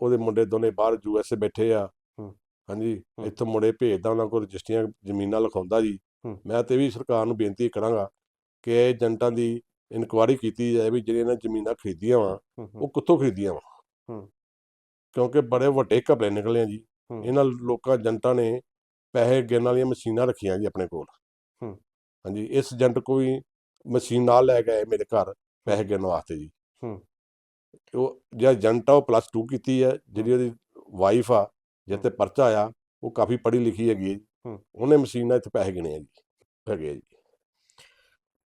ਉਹਦੇ ਮੁੰਡੇ ਦੋਨੇ ਬਾਹਰ ਯੂਐਸਏ ਬੈਠੇ ਆ। ਹਾਂਜੀ। ਇੱਥੋਂ ਮੁੰਡੇ ਭੇਜਦਾ ਉਹਨਾਂ ਕੋਲ ਰਜਿਸਟਰੀਆਂ ਜ਼ਮੀਨਾਂ ਲਿਖਾਉਂਦਾ ਜੀ। ਮੈਂ ਤੇ ਵੀ ਸਰਕਾਰ ਨੂੰ ਬੇਨਤੀ ਕਰਾਂਗਾ ਕਿ ਇਹ ਏਜੰਟਾਂ ਦੀ ਇਨਕੁਆਇਰੀ ਕੀਤੀ ਜਾਏ ਵੀ ਜਿਹੜੀਆਂ ਇਹਨਾਂ ਜ਼ਮੀਨਾਂ ਖਰੀਦੀਆਂ ਵਾ ਉਹ ਕਿੱਥੋਂ ਖਰੀਦੀਆਂ ਵਾ। ਕਿਉਂਕਿ ਬੜੇ ਵੱਡੇ ਘਪਲੇ ਨਿਕਲੇ ਆ ਜੀ। ਇਹਨਾਂ ਲੋਕਾਂ ਏਜੰਟਾਂ ਨੇ ਪੈਸੇ ਗਿਣਨ ਵਾਲੀਆਂ ਮਸ਼ੀਨਾਂ ਰੱਖੀਆਂ ਜੀ ਆਪਣੇ ਕੋਲ। ਹਾਂਜੀ ਇਸ ਏਜੰਟ ਕੋਈ ਮਸ਼ੀਨ ਨਾਲ ਲੈ ਕੇ ਆਏ ਮੇਰੇ ਘਰ ਪੈਸੇ ਗਿਣਨ ਵਾਸਤੇ ਜੀ ਹੂੰ। ਉਹ ਜਿਹੜਾ ਏਜੰਟ ਆ ਉਹ ਪਲੱਸ 2 ਕੀਤੀ ਹੈ ਜਿਹੜੀ ਉਹਦੀ ਵਾਈਫ ਆ ਜਿਹ ਤੇ ਪਰਚਾ ਆ ਉਹ ਕਾਫੀ ਪੜ੍ਹੀ ਲਿਖੀ ਹੈਗੀ ਹੈ ਜੀ ਹੂੰ। ਉਹਨੇ ਮਸ਼ੀਨ ਨਾਲ ਇੱਥੇ ਪੈਸੇ ਗਿਣੇ ਆ ਜੀ ਹੈਗੇ ਆ ਜੀ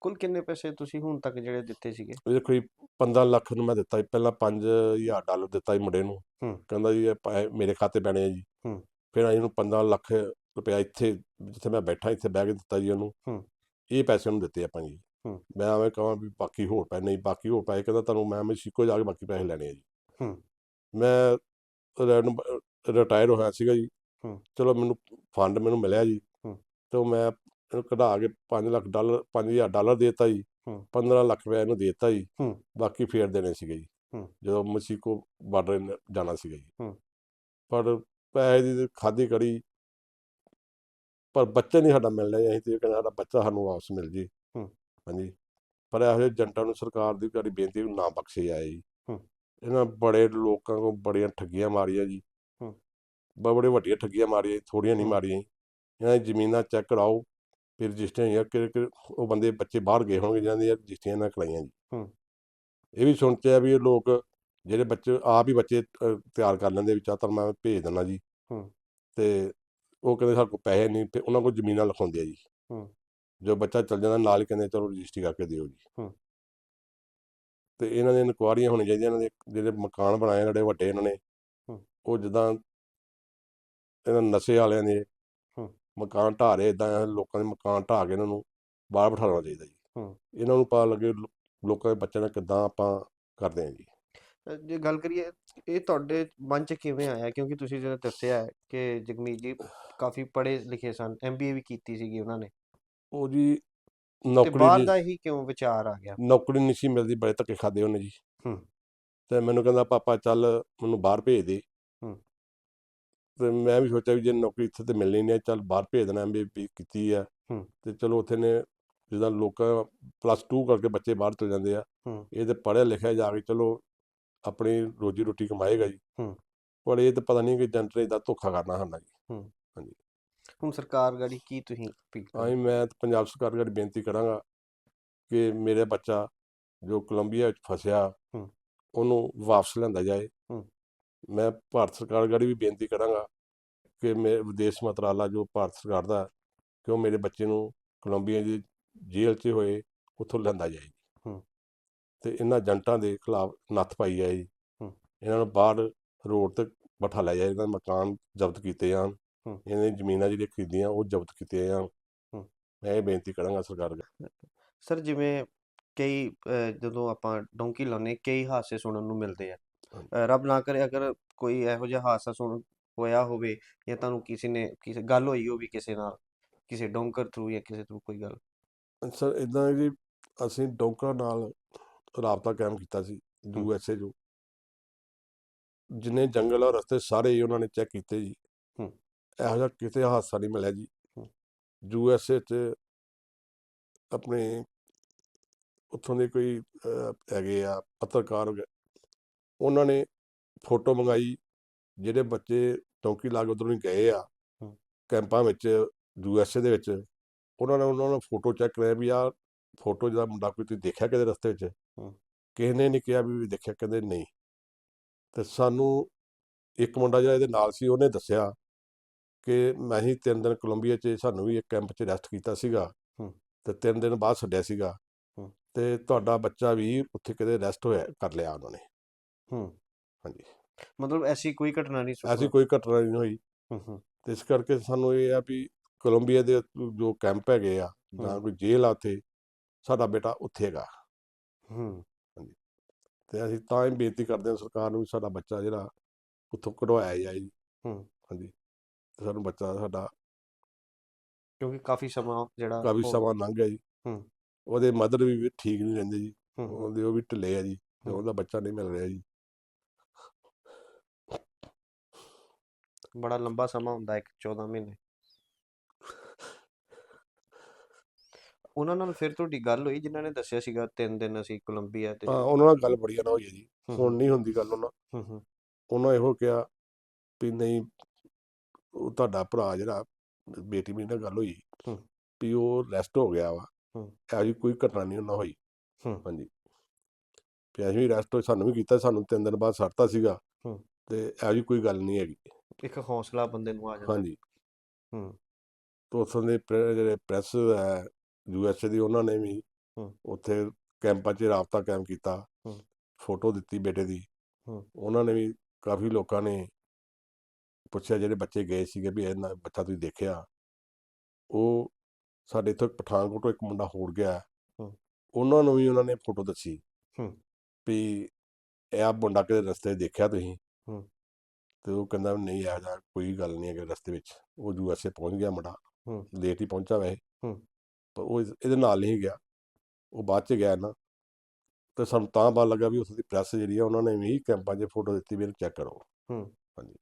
ਕੁੱਲ ਕਿੰਨੇ ਪੈਸੇ ਤੁਸੀਂ ਹੁਣ ਤੱਕ ਜਿਹੜੇ ਦਿੱਤੇ ਸੀਗੇ ਇਹ ਕੋਈ 15 ਲੱਖ ਨੂੰ ਮੈਂ ਦਿੱਤਾ ਸੀ ਪਹਿਲਾਂ 5000 ਡਾਲਰ ਦਿੱਤਾ ਸੀ ਮੁੰਡੇ ਨੂੰ ਹੂੰ। ਕਹਿੰਦਾ ਜੀ ਇਹ ਪੈਸੇ ਮੇਰੇ ਖਾਤੇ ਪੈਣੇ ਆ ਜੀ ਹੂੰ। ਫਿਰ ਅਸੀਂ ਉਹਨੂੰ 15 ਲੱਖ ਰੁਪਇਆ ਇੱਥੇ ਜਿੱਥੇ ਮੈਂ ਬੈਠਾ ਇੱਥੇ ਬਹਿ ਕੇ ਦਿੱਤਾ ਜੀ ਉਹਨੂੰ ਹੂੰ। ਇਹ ਪੈਸੇ ਉਹਨੂੰ ਦਿੱਤੇ ਆਪਾਂ ਜੀ। ਮੈਂ ਐਵੇਂ ਕਹਾਂ ਵੀ ਬਾਕੀ ਹੋਰ ਪੈਸੇ ਨਹੀਂ ਬਾਕੀ ਹੋਰ ਪੈਸੇ ਕਹਿੰਦਾ ਤੁਹਾਨੂੰ ਮੈਂ ਮੈਕਸੀਕੋ ਜਾ ਕੇ ਬਾਕੀ ਪੈਸੇ ਲੈਣੇ ਆ ਜੀ। ਮੈਂ ਰਿਟਾਇਰ ਹੋਇਆ ਸੀਗਾ ਜੀ। ਚਲੋ ਮੈਨੂੰ ਫੰਡ ਮੈਨੂੰ ਮਿਲਿਆ ਜੀ। ਤੇ ਮੈਂ ਕਢਾ ਕੇ 5 ਲੱਖ ਡਾਲਰ 5000 ਡਾਲਰ ਦੇਤਾ ਜੀ ਹੂੰ। 15 ਲੱਖ ਰੁਪਏ ਇਹਨੂੰ ਦੇਤਾ ਜੀ। ਬਾਕੀ ਫੇਰ ਦੇਣੇ ਸੀਗੇ ਜੀ। ਜਦੋਂ ਮਸੀਕੋ ਬਾਰਡਰ ਜਾਣਾ ਸੀਗਾ ਜੀ। ਪਰ ਪੈਸੇ ਦੀ ਖਾਦੀ ਕੜੀ ਪਰ ਬੱਚਾ ਨਹੀਂ ਸਾਡਾ ਮਿਲਣਾ ਜੀ ਅਸੀਂ ਤੇ ਕਹਿੰਦੇ ਸਾਡਾ ਬੱਚਾ ਸਾਨੂੰ ਵਾਪਸ ਮਿਲ ਜੇ। ਹਾਂਜੀ ਪਰ ਇਹੋ ਜਿਹੇ ਏਜੰਟਾਂ ਨੂੰ ਸਰਕਾਰ ਦੀ ਕਰੀ ਬੇਨਤੀ ਵੀ ਨਾ ਬਖਸ਼ੇ ਜਾਏ ਜੀ। ਇਹਨਾਂ ਬੜੇ ਲੋਕਾਂ ਕੋਲ ਬੜੀਆਂ ਠੱਗੀਆਂ ਮਾਰੀਆਂ ਜੀ ਬੜੇ ਵੱਡੀਆਂ ਠੱਗੀਆਂ ਮਾਰੀਆਂ ਥੋੜੀਆਂ ਨਹੀਂ। ਮਾਰੀਆਂ ਜੀ। ਇਹਨਾਂ ਦੀ ਜ਼ਮੀਨਾਂ ਚੈੱਕ ਕਰਾਓ ਫਿਰ ਰਜਿਸਟਰੀਆਂ ਹੋਈਆਂ ਕਿ ਉਹ ਬੰਦੇ ਬੱਚੇ ਬਾਹਰ ਗਏ ਹੋਣਗੇ ਜਿਹਨਾਂ ਦੀਆਂ ਰਜਿਸਟਰੀਆਂ ਨਾ ਕਰਾਈਆਂ ਜੀ। ਇਹ ਵੀ ਸੁਣ ਆ ਵੀ ਇਹ ਲੋਕ ਜਿਹੜੇ ਬੱਚੇ ਆਪ ਹੀ ਬੱਚੇ ਤਿਆਰ ਕਰ ਲੈਂਦੇ ਵੀ ਚਾਹ ਤਾਂ ਮੈਂ ਭੇਜ ਦਿੰਦਾ ਜੀ। ਤੇ ਉਹ ਕਹਿੰਦੇ ਸਾਡੇ ਕੋਲ ਪੈਸੇ ਨਹੀਂ ਤੇ ਉਹਨਾਂ ਕੋਲ ਜ਼ਮੀਨਾਂ ਲਿਖਾਉਂਦੇ ਆ ਜੀ। ਜੋ ਬੱਚਾ ਚੱਲ ਜਾਂਦਾ ਨਾਲ ਹੀ ਕਹਿੰਦੇ ਚਲੋ ਰਜਿਸਟਰੀ ਕਰਕੇ ਦਿਓ ਜੀ ਹੂੰ। ਤੇ ਇਹਨਾਂ ਦੀਆਂ ਇਨਕੁਆਰੀਆਂ ਹੋਣੀਆਂ ਚਾਹੀਦੀਆਂ ਇਹਨਾਂ ਦੇ ਜਿਹੜੇ ਮਕਾਨ ਬਣਾਏ ਜਿਹੜੇ ਵੱਡੇ ਇਹਨਾਂ ਨੇ ਹੂੰ। ਉਹ ਜਿੱਦਾਂ ਇਹਨਾਂ ਨਸ਼ੇ ਵਾਲਿਆਂ ਦੇ ਹੂੰ। ਮਕਾਨ ਢਾਹ ਰਹੇ ਇਦਾਂ ਲੋਕਾਂ ਦੇ ਮਕਾਨ ਢਾਹ ਕੇ ਇਹਨਾਂ ਨੂੰ ਬਾਹਰ ਬਿਠਾਉਣਾ ਚਾਹੀਦਾ ਜੀ ਹੂੰ। ਇਹਨਾਂ ਨੂੰ ਪਤਾ ਲੱਗੇ ਲੋ- ਲੋਕਾਂ ਦੇ ਬੱਚਿਆਂ ਨਾਲ ਕਿੱਦਾਂ ਆਪਾਂ ਕਰਦੇ ਹਾਂ ਜੀ ਅ, ਜੇ ਗੱਲ ਕਰੀਏ ਇਹ ਤੁਹਾਡੇ ਮਨ 'ਚ ਕਿਵੇਂ ਆਇਆ ਕਿਉਂਕਿ ਤੁਸੀਂ ਜਿਹੜਾ ਦੱਸਿਆ ਹੈ ਕਿ ਜਗਮੀਤ ਜੀ ਕਾਫੀ ਪੜ੍ਹੇ ਲਿਖੇ ਸਨ ਐਮਬੀਏ ਵੀ ਕੀਤੀ ਸੀਗੀ ਉਹਨਾਂ ਨੇ ਉਹ ਜੀ ਤੇ ਨੌਕਰੀ ਬਾਹਰ ਦੀ ਦਾ ਹੀ ਕਿਉਂ ਵਿਚਾਰ ਆ ਗਿਆ ਨੌਕਰੀ ਨਹੀਂ ਸੀ ਮਿਲਦੀ ਬੜੇ ਧੱਕੇ ਖਾਦੇ ਉਹਨੇ ਜੀ ਹੂੰ। ਤੇ ਮੈਨੂੰ ਕਹਿੰਦਾ ਪਾਪਾ ਚੱਲ ਮੈਨੂੰ ਬਾਹਰ ਭੇਜ ਦੇ ਹੂੰ। ਤੇ ਮੈਂ ਵੀ ਸੋਚਿਆ ਵੀ ਜੇ ਨੌਕਰੀ ਇੱਥੇ ਤੇ ਮਿਲਣੀ ਨਹੀਂ ਹੈ, ਚੱਲ ਬਾਹਰ ਭੇਜ ਦੇਣਾ ਐਮਬੀਏ ਕੀਤੀ ਆ ਹੂੰ। ਤੇ ਚਲੋ ਉੱਥੇ ਨੇ ਜਿੱਦਾਂ ਲੋਕਾਂ ਪਲੱਸ 2 ਕਰਕੇ ਬੱਚੇ ਬਾਹਰ ਚਲ ਜਾਂਦੇ ਆ ਹੂੰ। ਇਹ ਤੇ ਪੜ੍ਹਿਆ ਲਿਖਿਆ ਜਾ ਕੇ ਚਲੋ ਆਪਣੀ ਰੋਜੀ ਰੋਟੀ ਕਮਾਏਗਾ ਜੀ ਹੂੰ। ਪਰ ਇਹ ਤਾਂ ਪਤਾ ਨਹੀਂ ਕਿ ਜੰਟਰ ਦਾ ਧੋਖਾ ਕਰਨਾ ਹੁੰਦਾ ਜੀ ਹੁਣ ਸਰਕਾਰ ਗਾੜੀ ਕੀ ਤੁਸੀਂ ਅਪੀਲ ਕਰੋਗੇ? ਮੈਂ ਤਾਂ ਪੰਜਾਬ ਸਰਕਾਰ ਨੂੰ ਬੇਨਤੀ ਕਰਾਂਗਾ ਕਿ ਮੇਰੇ ਬੱਚਾ ਜੋ ਕੋਲੰਬੀਆ ਵਿੱਚ ਫਸਿਆ ਹੂੰ। ਉਹਨੂੰ ਵਾਪਸ ਲਿਆਂਦਾ ਜਾਏ ਹੂੰ। ਮੈਂ ਭਾਰਤ ਸਰਕਾਰ ਗਾੜੀ ਵੀ ਬੇਨਤੀ ਕਰਾਂਗਾ ਕਿ ਮੇ ਵਿਦੇਸ਼ ਮੰਤਰਾਲਾ ਜੋ ਭਾਰਤ ਸਰਕਾਰ ਦਾ ਕਿ ਉਹ ਮੇਰੇ ਬੱਚੇ ਨੂੰ ਕੋਲੰਬੀਆ ਦੀ ਜੇਲ੍ਹ 'ਚ ਹੋਏ ਉੱਥੋਂ ਲਿਆਂਦਾ ਜਾਏ ਹੂੰ। ਤੇ ਇਹਨਾਂ ਏਜੰਟਾਂ ਦੇ ਖਿਲਾਫ ਨੱਥ ਪਾਈ ਜਾਏ ਹੂੰ। ਇਹਨਾਂ ਨੂੰ ਬਾਹਰ ਰੋਡ ਤੇ ਬਿਠਾ ਲਿਆ ਜਾਏ ਇਹਨਾਂ ਦੇ ਮਕਾਨ ਜ਼ਬਤ ਕੀਤੇ ਜਾਣ। ਇਹਨਾਂ ਜ਼ਮੀਨਾਂ ਜਿਹੜੀਆਂ ਖਰੀਦੀਆਂ ਉਹ ਜ਼ਬਤ ਕੀਤੀਆਂ ਹੂੰ। ਮੈਂ ਇਹ ਬੇਨਤੀ ਕਰਾਂਗਾ ਸਰਕਾਰ ਅੱਗੇ। ਸਰ ਜਿਵੇਂ ਕਈ ਜਦੋਂ ਆਪਾਂ ਡੋਂਕੀ ਲਾਉਂਦੇ ਕਈ ਹਾਦਸੇ ਸੁਣਨ ਨੂੰ ਮਿਲਦੇ ਆ। ਰੱਬ ਨਾ ਕਰੇ ਅਗਰ ਕੋਈ ਇਹੋ ਜਿਹਾ ਹਾਦਸਾ ਸੁਣ ਹੋਇਆ ਹੋਵੇ ਜਾਂ ਤੁਹਾਨੂੰ ਕਿਸੇ ਨੇ ਕਿਸੇ ਗੱਲ ਹੋਈ ਹੋਵੇ ਕਿਸੇ ਨਾਲ ਕਿਸੇ ਡੋਂਕਰ ਥਰੂ ਜਾਂ ਕਿਸੇ ਥਰੂ ਕੋਈ ਗੱਲ। ਸਰ ਇਦਾਂ ਜੀ ਅਸੀਂ ਡੋਂਕਰਾਂ ਨਾਲ ਰਾਬਤਾ ਕਾਇਮ ਕੀਤਾ ਸੀ ਯੂ ਐਸ ਏ ਜੋ। ਜਿੰਨੇ ਜੰਗਲ ਔਰ ਰਸਤੇ ਸਾਰੇ ਹੀ ਉਹਨਾਂ ਨੇ ਚੈੱਕ ਕੀਤੇ ਜੀ। ਇਹੋ ਜਿਹਾ ਕਿਤੇ ਹਾਦਸਾ ਨਹੀਂ ਮਿਲਿਆ ਜੀ। ਯੂ ਐਸ ਏ 'ਚ ਆਪਣੇ ਉੱਥੋਂ ਦੇ ਕੋਈ ਹੈਗੇ ਆ ਪੱਤਰਕਾਰ ਉਹਨਾਂ ਨੇ ਫੋਟੋ ਮੰਗਾਈ ਜਿਹੜੇ ਬੱਚੇ ਡੌਂਕੀ ਲਾ ਕੇ ਉਧਰੋਂ ਹੀ ਗਏ ਆ। ਕੈਂਪਾਂ ਵਿੱਚ ਯੂ ਐਸ ਏ ਦੇ ਵਿੱਚ ਉਹਨਾਂ ਨੇ ਉਹਨਾਂ ਨੂੰ ਫੋਟੋ ਚੈੱਕ ਕਰਿਆ ਵੀ ਆਹ ਫੋਟੋ ਜਿਹਦਾ ਮੁੰਡਾ ਕੋਈ ਤੁਸੀਂ ਦੇਖਿਆ ਕਿਤੇ ਰਸਤੇ 'ਚ। ਕਿਸੇ ਨੇ ਨਹੀਂ ਕਿਹਾ ਵੀ ਦੇਖਿਆ ਕਹਿੰਦੇ ਨਹੀਂ ਤੇ ਸਾਨੂੰ ਇੱਕ ਮੁੰਡਾ ਜਿਹੜਾ ਇਹਦੇ ਨਾਲ ਸੀ ਉਹਨੇ ਦੱਸਿਆ ਕਿ ਮੈਂ ਹੀ ਤਿੰਨ ਦਿਨ ਕੋਲੰਬੀਆ 'ਚ ਸਾਨੂੰ ਵੀ ਇੱਕ ਕੈਂਪ 'ਚ ਰੈਸਟ ਕੀਤਾ ਸੀਗਾ। ਤੇ ਤਿੰਨ ਦਿਨ ਬਾਅਦ ਛੱਡਿਆ ਸੀਗਾ। ਤੇ ਤੁਹਾਡਾ ਬੱਚਾ ਵੀ ਉੱਥੇ ਕਿਤੇ ਰੈਸਟ ਹੋਇਆ ਕਰ ਲਿਆ ਉਹਨਾਂ ਨੇ। ਹੂੰ। ਹਾਂਜੀ। ਮਤਲਬ ਐਸੀ ਕੋਈ ਘਟਨਾ ਨਹੀਂ ਐਸੀ ਸੁਣੀ। ਕੋਈ ਘਟਨਾ ਨਹੀਂ ਹੋਈ। ਹੂੰ ਹੂੰ। ਤੇ ਇਸ ਕਰਕੇ ਸਾਨੂੰ ਇਹ ਆ ਵੀ ਕੋਲੰਬੀਆ ਦੇ ਜੋ ਕੈਂਪ ਹੈਗੇ ਆ ਜਾਂ। ਕੋਈ ਜੇਲ੍ਹ ਆ ਉੱਥੇ ਸਾਡਾ ਬੇਟਾ ਉੱਥੇ ਹੈਗਾ। ਹੂੰ। ਤੇ ਅਸੀਂ ਤਾਂ ਹੀ ਬੇਨਤੀ ਕਰਦੇ ਹਾਂ ਸਰਕਾਰ ਨੂੰ ਵੀ ਸਾਡਾ ਬੱਚਾ ਜਿਹੜਾ ਉੱਥੋਂ ਕਢਵਾਇਆ ਜਾਏ। ਹੂੰ। ਹਾਂਜੀ। ਸਾਨੂੰ ਬੱਚਾ ਸਾਡਾ ਕਿਉਂਕਿ ਕਾਫੀ ਸਮਾਂ ਜਿਹੜਾ ਕਾਫੀ ਉਹ- ਸਮਾਂ ਲੰਘ ਗਿਆ ਜੀ। ਹੂੰ। ਉਹਦੇ ਮਦਰ ਵੀ ਠੀਕ ਨਹੀਂ ਰਹਿੰਦੇ ਜੀ। ਹੂੰ, ਹੂੰ, ਉਹਦੇ ਉਹ ਵੀ ਢਿੱਲੇ ਆ ਜੀ ਤੇ। ਉਹਦਾ ਬੱਚਾ ਨਹੀਂ ਮਿਲ ਰਿਹਾ ਜੀ। ਬੜਾ ਲੰਬਾ ਸਮਾਂ ਹੁੰਦਾ ਇੱਕ 14 ਮਹੀਨੇ। ਉਹਨਾਂ ਨਾਲ ਫਿਰ ਤੁਹਾਡੀ ਗੱਲ ਹੋਈ ਜਿਨ੍ਹਾਂ ਨੇ ਦੱਸਿਆ ਸੀਗਾ ਤਿੰਨ ਦਿਨ ਅਸੀਂ ਕੋਲੰਬੀਆ ਤੇ ਹਾਂ ਉਹਨਾਂ ਨਾਲ ਗੱਲ ਬੜੀਆਂ ਨਾ ਹੋਈ ਹੈ ਜੀ। ਹੂੰ, ਹੁਣ ਨਹੀਂ ਹੁੰਦੀ ਗੱਲ ਉਹਨਾਂ ਹੂੰ ਹੂੰ। ਉਹਨਾਂ ਇਹੋ ਕਿਹਾ ਵੀ ਨਹੀਂ ਉਹ ਤੁਹਾਡਾ ਭਰਾ ਜਿਹੜਾ ਬੇਟੀ ਮੇਰੀ ਨਾਲ ਗੱਲ ਹੋਈ ਹੂੰ। ਵੀ ਉਹ ਰੈਸਟ ਹੋ ਗਿਆ ਵਾ ਹੂੰ। ਇਹੋ ਜਿਹੀ ਕੋਈ ਘਟਨਾ ਨਹੀਂ ਉਹਨਾਂ ਹੋਈ ਹੂੰ। ਹਾਂਜੀ ਵੀ ਅਸੀਂ ਵੀ ਰੈਸਟ ਹੋਏ ਸਾਨੂੰ ਵੀ ਕੀਤਾ ਸਾਨੂੰ ਤਿੰਨ ਦਿਨ ਬਾਅਦ ਛੱਡਤਾ ਸੀਗਾ ਹੂੰ। ਤੇ ਇਹੋ ਜਿਹੀ ਕੋਈ ਗੱਲ ਨਹੀਂ ਹੈਗੀ ਇੱਕ ਹੌਸਲਾ ਬੰਦੇ ਨੂੰ ਆ ਜਾਂਦਾ ਹਾਂਜੀ ਹੂੰ ਤੋਂ ਉੱਥੋਂ ਦੇ ਜਿਹੜੇ ਪ੍ਰੈਸ ਹੈ ਯੂ ਐਸ ਏ ਦੀ ਉਹਨਾਂ ਨੇ ਵੀ ਹੂੰ। ਉੱਥੇ ਕੈਂਪਾਂ 'ਚ ਰਾਬਤਾ ਕਾਇਮ ਕੀਤਾ ਹੂੰ। ਫੋਟੋ ਦਿੱਤੀ ਬੇਟੇ ਦੀ ਹੂੰ। ਉਹਨਾਂ ਨੇ ਵੀ ਕਾਫੀ ਲੋਕਾਂ ਨੇ ਪੁੱਛਿਆ ਜਿਹੜੇ ਬੱਚੇ ਗਏ ਸੀਗੇ ਵੀ ਇਹਨਾਂ ਬੱਚਾ ਤੁਸੀਂ ਦੇਖਿਆ। ਉਹ ਸਾਡੇ ਇੱਥੋਂ ਪਠਾਨਕੋਟ ਤੋਂ ਇੱਕ ਮੁੰਡਾ ਹੋਰ ਗਿਆ। ਉਹਨਾਂ ਨੂੰ ਵੀ ਉਹਨਾਂ ਨੇ ਫੋਟੋ ਦੱਸੀ। ਹੂੰ। ਵੀ ਇਹ ਆ ਮੁੰਡਾ ਕਿਤੇ ਰਸਤੇ ਦੇਖਿਆ ਤੁਸੀਂ? ਹੂੰ। ਤੇ ਉਹ ਕਹਿੰਦਾ ਨਹੀਂ ਇਹੋ ਜਿਹਾ ਕੋਈ ਗੱਲ ਨਹੀਂ ਹੈ ਕਿ ਰਸਤੇ ਵਿੱਚ। ਉਹ ਯੂ ਐਸ ਏ ਪਹੁੰਚ ਗਿਆ ਮੁੰਡਾ। ਹੂੰ। ਲੇਟ ਹੀ ਪਹੁੰਚਾ ਵੈਸੇ। ਹੂੰ। ਪਰ ਉਹ ਇਹਦੇ ਨਾਲ ਨਹੀਂ ਗਿਆ। ਉਹ ਬਾਅਦ ਚ ਗਿਆ ਨਾ। ਤੇ ਸਾਨੂੰ ਤਾਂ ਪਤਾ ਲੱਗਾ ਵੀ ਉਸ ਦੀ ਪ੍ਰੈਸ ਜਿਹੜੀ ਆ ਉਹਨਾਂ ਨੇ ਵੀ ਕੈਂਪਾਂ 'ਚ ਫੋਟੋ ਦਿੱਤੀ ਵੀ ਇਹਨੂੰ ਚੈੱਕ ਕਰੋ। ਹੂੰ। ਹਾਂਜੀ।